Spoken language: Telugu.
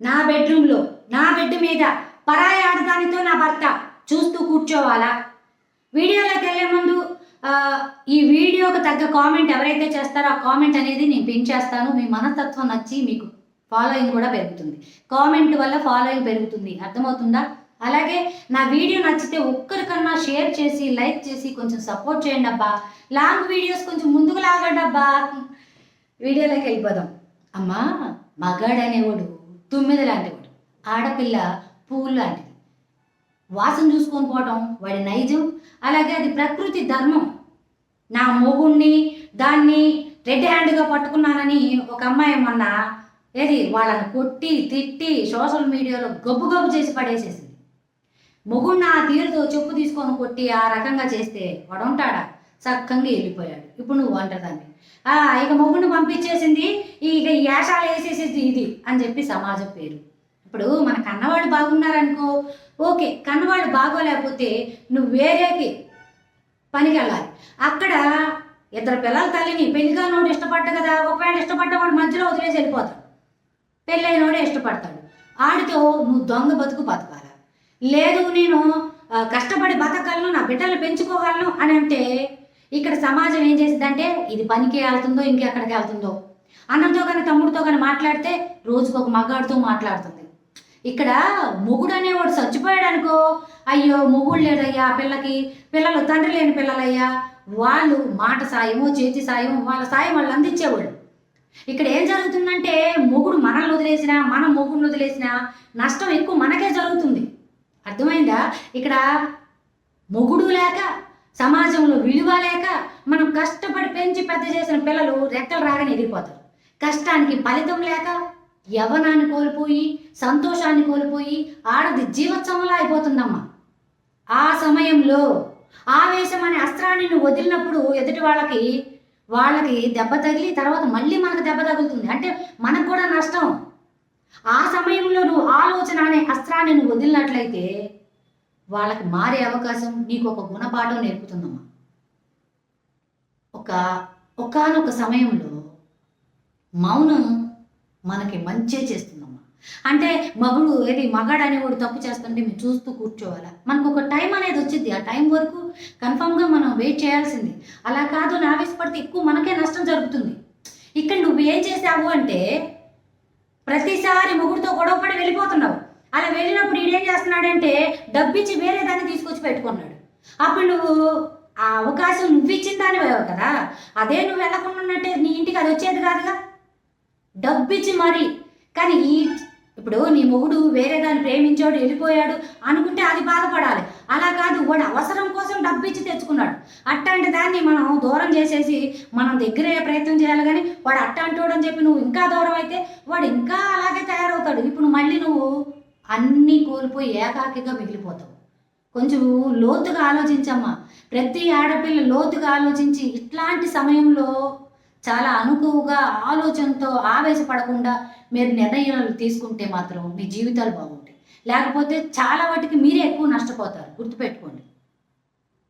నా బెడ్రూమ్లో నా బెడ్ మీద పరాయి ఆడదానితో నా భర్త చూస్తూ కూర్చోవాలా? వీడియోలోకి వెళ్ళే ముందు ఈ వీడియోకి తగ్గ కామెంట్ ఎవరైతే చేస్తారో ఆ కామెంట్ అనేది నేను పిన్ చేస్తాను. మీ మనస్తత్వం నచ్చి మీకు ఫాలోయింగ్ కూడా పెరుగుతుంది. కామెంట్ వల్ల ఫాలోయింగ్ పెరుగుతుంది. అర్థమవుతుందా? అలాగే నా వీడియో నచ్చితే ఒక్కరికన్నా షేర్ చేసి లైక్ చేసి కొంచెం సపోర్ట్ చేయండి అబ్బా. లాంగ్ వీడియోస్ కొంచెం ముందుకు లాగండి అబ్బా. వీడియోలోకి వెళ్ళిపోదాం. అమ్మా మగాడనేవాడు తుమ్మిది లాంటివాడు ఆడపిల్ల పువ్వు లాంటిది వాసన చూసుకొని పోవడం వాడి నైజం. అలాగే అది ప్రకృతి ధర్మం. నా మొగుణ్ణి దాన్ని రెడ్ హ్యాండ్గా పట్టుకున్నానని ఒక అమ్మాయి మొన్న ఏది వాళ్ళని కొట్టి తిట్టి సోషల్ మీడియాలో గబ్బు గబ్బు చేసి పడేసేసింది. మొగుణ్ణి ఆ తీరుతో చెప్పు తీసుకొని కొట్టి ఆ రకంగా చేస్తే వాడు ఉంటాడా? చక్కగా వెళ్ళిపోయాడు. ఇప్పుడు నువ్వు అంటదాన్ని ఇక మొగుడిని పంపించేసింది ఇక యాషాలు వేసేసేది ఇది అని చెప్పి సమాజం పేరు. ఇప్పుడు మన కన్నవాడు బాగున్నారనుకో ఓకే కన్నవాడు బాగోలేకపోతే నువ్వు వేరేకి పనికి వెళ్ళాలి అక్కడ ఇద్దరు పిల్లల తల్లిని పెళ్ళిగా నోడు ఇష్టపడ్డ కదా ఒకవేళ ఇష్టపడ్డవాడు మధ్యలో వదిలేసి వెళ్ళిపోతాడు. పెళ్ళైనోడే ఇష్టపడతాడు. ఆడితో నువ్వు దొంగ బతుకు బతకాల? లేదు నేను కష్టపడి బతకగలను నా బిడ్డలు పెంచుకోగలను అని అంటే ఇక్కడ సమాజం ఏం చేసిందంటే ఇది పనికి వెళ్తుందో ఇంకెక్కడికి వెళ్తుందో. అన్నంతో కానీ తమ్ముడితో కానీ మాట్లాడితే రోజుకు ఒక మగాడితో మాట్లాడుతుంది. ఇక్కడ మొగుడు అనేవాడు చచ్చిపోయాడు అనుకో అయ్యో మొగుడు లేడయ్యా పిల్లకి పిల్లలు తండ్రి లేని పిల్లలయ్యా వాళ్ళు మాట సాయమో చేతి సాయం వాళ్ళ సాయం వాళ్ళు అందించేవాళ్ళు. ఇక్కడ ఏం జరుగుతుందంటే మొగుడు మనల్ని వదిలేసినా మనం మొగుడిని వదిలేసినా నష్టం ఎక్కువ మనకే జరుగుతుంది. అర్థమైందా? ఇక్కడ మొగుడు లేక సమాజంలో విలువ లేక మనం కష్టపడి పెంచి పెద్ద చేసిన పిల్లలు రెక్కలు రాగానే ఎదిగిపోతారు. కష్టానికి ఫలితం లేక యవనాన్ని కోల్పోయి సంతోషాన్ని కోల్పోయి ఆడది జీవోత్సవంలా అయిపోతుందమ్మా. ఆ సమయంలో ఆవేశం అనే అస్త్రాన్ని నువ్వు వదిలినప్పుడు ఎదుటి వాళ్ళకి వాళ్ళకి దెబ్బ తగిలి తర్వాత మళ్ళీ మనకు దెబ్బ తగులుతుంది. అంటే మనకు కూడా నష్టం. ఆ సమయంలో నువ్వు ఆలోచన అనే అస్త్రాన్ని నువ్వు వదిలినట్లయితే వాళ్ళకి మారే అవకాశం నీకు ఒక గుణపాఠం నేర్పుతుందమ్మా. ఒక ఒకనొక సమయంలో మౌనం మనకి మంచే చేస్తుందమ్మా. అంటే మగుడు ఏది మగాడు అనేవాడు తప్పు చేస్తుంటే మేము చూస్తూ కూర్చోవాలా? మనకు ఒక టైం అనేది వచ్చింది. ఆ టైం వరకు కన్ఫామ్గా మనం వెయిట్ చేయాల్సింది. అలా కాదు అని ఆవేశపడితే ఎక్కువ మనకే నష్టం జరుగుతుంది. ఇక్కడ నువ్వు ఏం చేసావు అంటే ప్రతిసారి మొగుడితో గొడవపడి వెళ్ళిపోతున్నావు. అలా వెళ్ళినప్పుడు ఈడేం చేస్తున్నాడంటే డబ్బిచ్చి వేరే దాన్ని తీసుకొచ్చి పెట్టుకున్నాడు. అప్పుడు నువ్వు ఆ అవకాశం నువ్వు ఇచ్చిన దానివే కదా. అదే నువ్వు వెళ్ళకుండా ఉన్నట్టే నీ ఇంటికి అది వచ్చేది కాదుగా. డబ్బిచ్చి మరి. కానీ ఈ ఇప్పుడు నీ మొగుడు వేరే దాన్ని ప్రేమించాడు వెళ్ళిపోయాడు అనుకుంటే అది బాధపడాలి. అలా కాదు వాడు అవసరం కోసం డబ్బిచ్చి తెచ్చుకున్నాడు. అట్లాంటి దాన్ని మనం దూరం చేసేసి మనం దగ్గరయ్యే ప్రయత్నం చేయాలి కానీ వాడు అట్టాంటోడు అని చెప్పి నువ్వు ఇంకా దూరం అయితే వాడు ఇంకా అలాగే తయారవుతాడు. ఇప్పుడు మళ్ళీ నువ్వు అన్నీ కోల్పోయి ఏకాకిగా మిగిలిపోతావు కొంచెం లోతుగా ఆలోచించమ్మా. ప్రతి ఆడపిల్ల లోతుగా ఆలోచించి ఇట్లాంటి సమయంలో చాలా అనుకువగా ఆలోచనతో ఆవేశపడకుండా మీరు నిర్ణయాలు తీసుకుంటే మాత్రం మీ జీవితాలు బాగుంటాయి. లేకపోతే చాలా వాటికి మీరే ఎక్కువ నష్టపోతారు. గుర్తుపెట్టుకోండి.